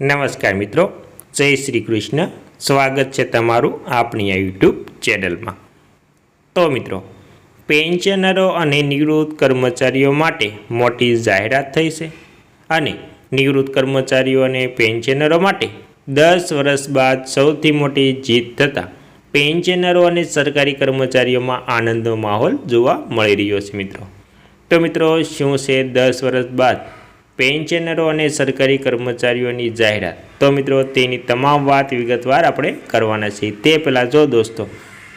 નમસ્કાર મિત્રો, જય શ્રી કૃષ્ણ. સ્વાગત છે તમારું આપણી આ યુટ્યુબ ચેનલમાં. તો મિત્રો, પેન્શનરો અને નિવૃત્ત કર્મચારીઓ માટે મોટી જાહેરાત થઈ છે અને નિવૃત્ત કર્મચારીઓ અને પેન્શનરો માટે દસ વર્ષ બાદ સૌથી મોટી જીત થતાં પેન્શનરો અને સરકારી કર્મચારીઓમાં આનંદનો માહોલ જોવા મળી રહ્યો છે મિત્રો. તો મિત્રો, શું છે દસ વર્ષ બાદ પેન્શનરો અને સરકારી કર્મચારીઓની જાહેરાત. તો મિત્રો, તેની તમામ વાત વિગતવાર આપણે કરવાના છીએ. તે પહેલાં જો દોસ્તો,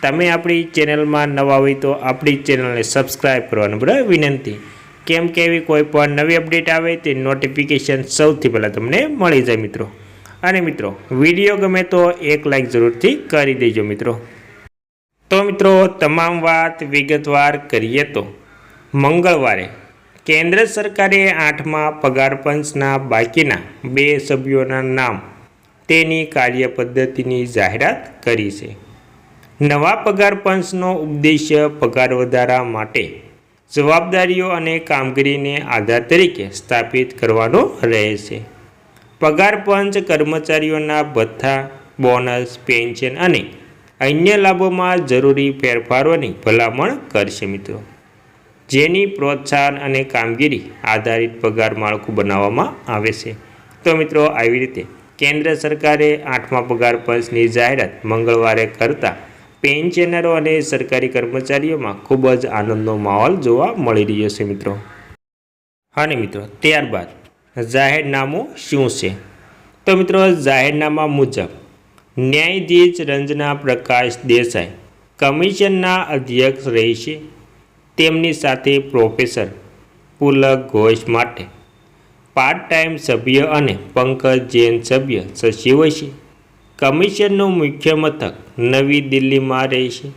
તમે આપણી ચેનલમાં નવા હોય તો આપણી ચેનલને સબસ્ક્રાઈબ કરવાનું બરાબર વિનંતી. કેમ કે એવી કોઈ પણ નવી અપડેટ આવે તે નોટિફિકેશન સૌથી પહેલાં તમને મળી જાય મિત્રો. અને મિત્રો, વીડિયો ગમે તો એક લાઈક જરૂરથી કરી દેજો મિત્રો. તો મિત્રો, તમામ વાત વિગતવાર કરીએ તો, મંગળવારે કેન્દ્ર સરકારે આઠમા પગાર પંચના બાકીના બે સભ્યોના નામ તેની કાર્ય પદ્ધતિની જાહેરાત કરી છે. નવા પગાર પંચનો ઉદ્દેશ્ય પગાર વધારા માટે જવાબદારીઓ અને કામગીરીને આધાર તરીકે સ્થાપિત કરવાનો રહેશે પગારપંચ પગાર પંચ કર્મચારીઓના ભથ્થા, બોનસ, પેન્શન અને અન્ય લાભોમાં જરૂરી ફેરફારોની ભલામણ કરશે મિત્રો. જેની પ્રોત્સાહન અને કામગીરી આધારિત પગાર માળખું બનાવવામાં આવે છે. તો મિત્રો, આવી રીતે કેન્દ્ર સરકારે આઠમા પગાર પંચની જાહેરાત મંગળવારે કરતા પેન્શનરો અને સરકારી કર્મચારીઓમાં ખૂબ જ આનંદનો માહોલ જોવા મળી રહ્યો છે મિત્રો. અને મિત્રો, ત્યારબાદ જાહેરનામું શું છે? તો મિત્રો, જાહેરનામા મુજબ ન્યાયાધીશ રંજના પ્રકાશ દેસાઈ કમિશનના અધ્યક્ષ રહેશે તેમની સાથે પ્રોફેસર પુલક ઘોષ માટે પાર્ટ ટાઈમ સભ્ય અને પંકજ જૈન સભ્ય સચિવ છે. કમિશનનું મુખ્ય મથક નવી દિલ્હીમાં રહેશે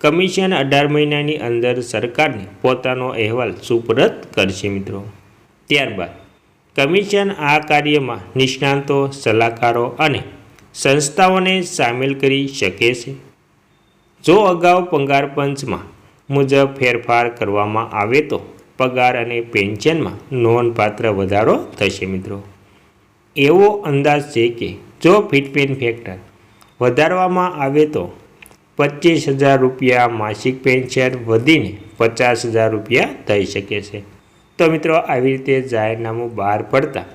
કમિશન અઢાર મહિનાની અંદર સરકારને પોતાનો અહેવાલ સુપરત કરશે મિત્રો. ત્યારબાદ કમિશન આ કાર્યમાં નિષ્ણાંતો, સલાહકારો અને સંસ્થાઓને સામેલ કરી શકે છે. જો અગાઉ પંગાર પંચમાં મુજબ ફેરફાર કરવામાં આવે તો પગાર અને પેન્શનમાં નોંધપાત્ર વધારો થશે મિત્રો. એવો અંદાજ છે કે જો ફિટમેન ફેક્ટર વધારવામાં આવે તો પચીસ હજાર રૂપિયા માસિક પેન્શન વધીને પચાસ હજાર રૂપિયા થઈ શકે છે. તો મિત્રો આવી રીતે જાહેરનામું બહાર પડતા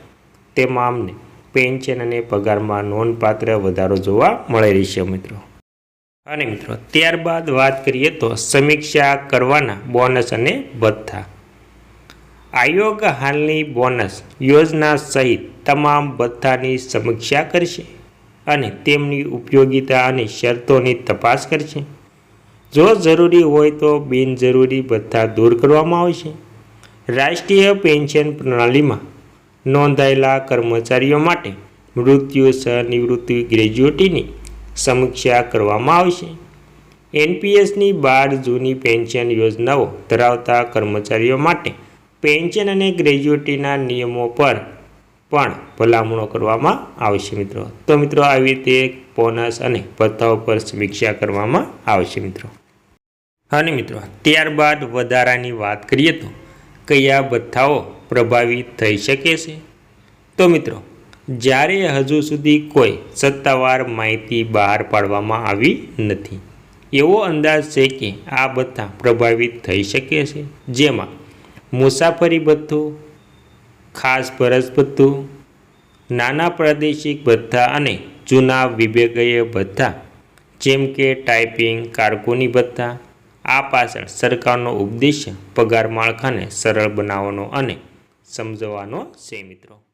તેમાં અમને પેન્શન અને પગારમાં નોંધપાત્ર વધારો જોવા મળી રહેશે મિત્રો. અને મિત્રો, ત્યારબાદ વાત કરીએ તો સમીક્ષા કરવાના બોનસ અને ભથ્થા. આયોગ હાલની બોનસ યોજના સહિત તમામ ભથ્થાની સમીક્ષા કરશે અને તેમની ઉપયોગિતા અને શરતોની તપાસ કરશે. જો જરૂરી હોય તો બિનજરૂરી ભથ્થા દૂર કરવામાં આવશે. રાષ્ટ્રીય પેન્શન પ્રણાલીમાં નોંધાયેલા કર્મચારીઓ માટે મૃત્યુ સહનિવૃત્તિ ગ્રેજ્યુએટીની સમીક્ષા કરવામાં આવશે. એનપીએસની બાર જૂની પેન્શન યોજનાઓ ધરાવતા કર્મચારીઓ માટે પેન્શન અને ગ્રેજ્યુએટીના નિયમો પર પણ ભલામણો કરવામાં આવશે મિત્રો. તો મિત્રો, આવી રીતે બોનસ અને ભથ્થાઓ પર સમીક્ષા કરવામાં આવશે મિત્રો. અને મિત્રો, ત્યારબાદ વધારાની વાત કરીએ તો કયા ભથ્થાઓ પ્રભાવિત થઈ શકે છે? તો મિત્રો જ્યારે હજુ સુધી કોઈ સત્તાવાર માહિતી બહાર પાડવામાં આવી નથી. એવો અંદાજ છે કે આ ભથ્થા પ્રભાવિત થઈ શકે છે. જેમાં મુસાફરી ભથ્થું ખાસ ફરજ ભથ્થું નાના પ્રાદેશિક ભથ્થા અને જૂના વિભાગીય ભથ્થા જેમ કે ટાઈપિંગ કારકુની ભથ્થા આ પાછળ સરકારનો ઉપદેશ, પગાર માળખાને સરળ બનાવવાનો અને સમજવાનો છે, મિત્રો.